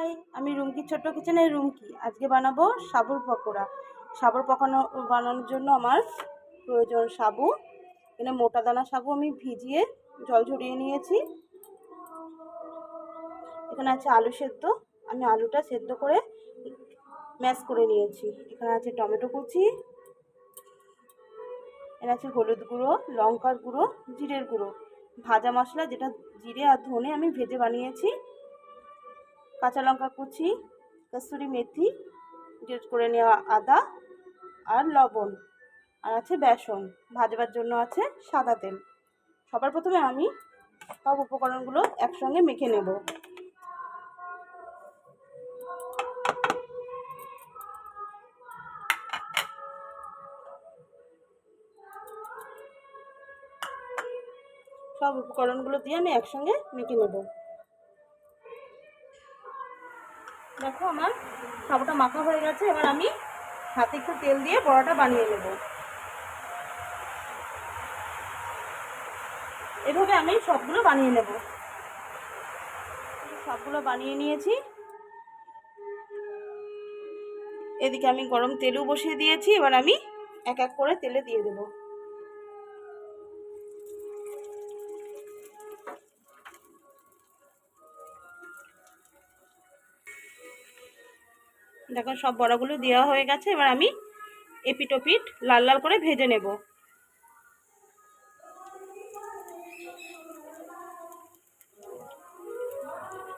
High আমি রুমকি ছোট্ট কিচেনের রুমকি আজকে বানাবো সাবুর পকোড়া। সাবুর পকানো, বানানোর জন্য আমার প্রয়োজন সাবু। এখানে মোটা দানা সাবু আমি ভিজিয়ে জল ঝরিয়ে নিয়েছি। এখানে আছে আলু সেদ্ধ। আমি আলুটা সেদ্ধ করে ম্যাশ করে নিয়েছি। এখানে আছে টমেটো কুচি। এখানে আছে হলুদ গুঁড়ো, লঙ্কার গুঁড়ো, জিরের গুঁড়ো। ভাজা মশলা, যেটা জিরে আর ধনে আমি ভেজে বানিয়েছি। কাঁচা লঙ্কা কুচি, কস্তুরি মেথি গ্রেট করে নেওয়া আদা আর লবণ। আর আছে বেসন। ভাজবার জন্য আছে সাদা তেল। সবার প্রথমে আমি সব উপকরণগুলো একসঙ্গে মেখে নেব। সব উপকরণগুলো দিয়ে আমি একসঙ্গে মেখে নেব। দেখো আমার সাবুটা মাখা হয়ে গেছে, এবার আমি হাতে একটু তেল দিয়ে বড়াটা বানিয়ে নেব। এভাবে আমি সবগুলো বানিয়ে নেব। সবগুলো বানিয়ে নিয়েছি। এদিকে আমি গরম তেলও বসিয়ে দিয়েছি, এবার আমি এক এক করে তেলে দিয়ে দেবো। দেখো সব বড়াগুলো দেওয়া হয়ে গেছে। এবার আমি এপিটোপিট লাল লাল করে ভেজে নেব।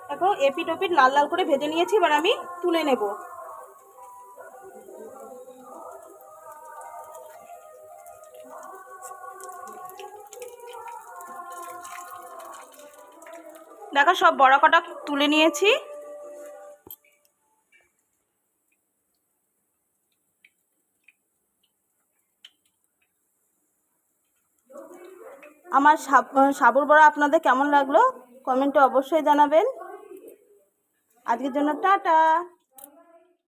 দেখো এপিটোপিট লাল লাল করে ভেজে নিয়েছি, এবার আমি তুলে নেব। দেখো সব বড়া কটা তুলে নিয়েছি। আমার সাবুর বড়া আপনাদের কেমন লাগল? কমেন্টে অবশ্যই জানাবেন। আজকের জন্য টাটা।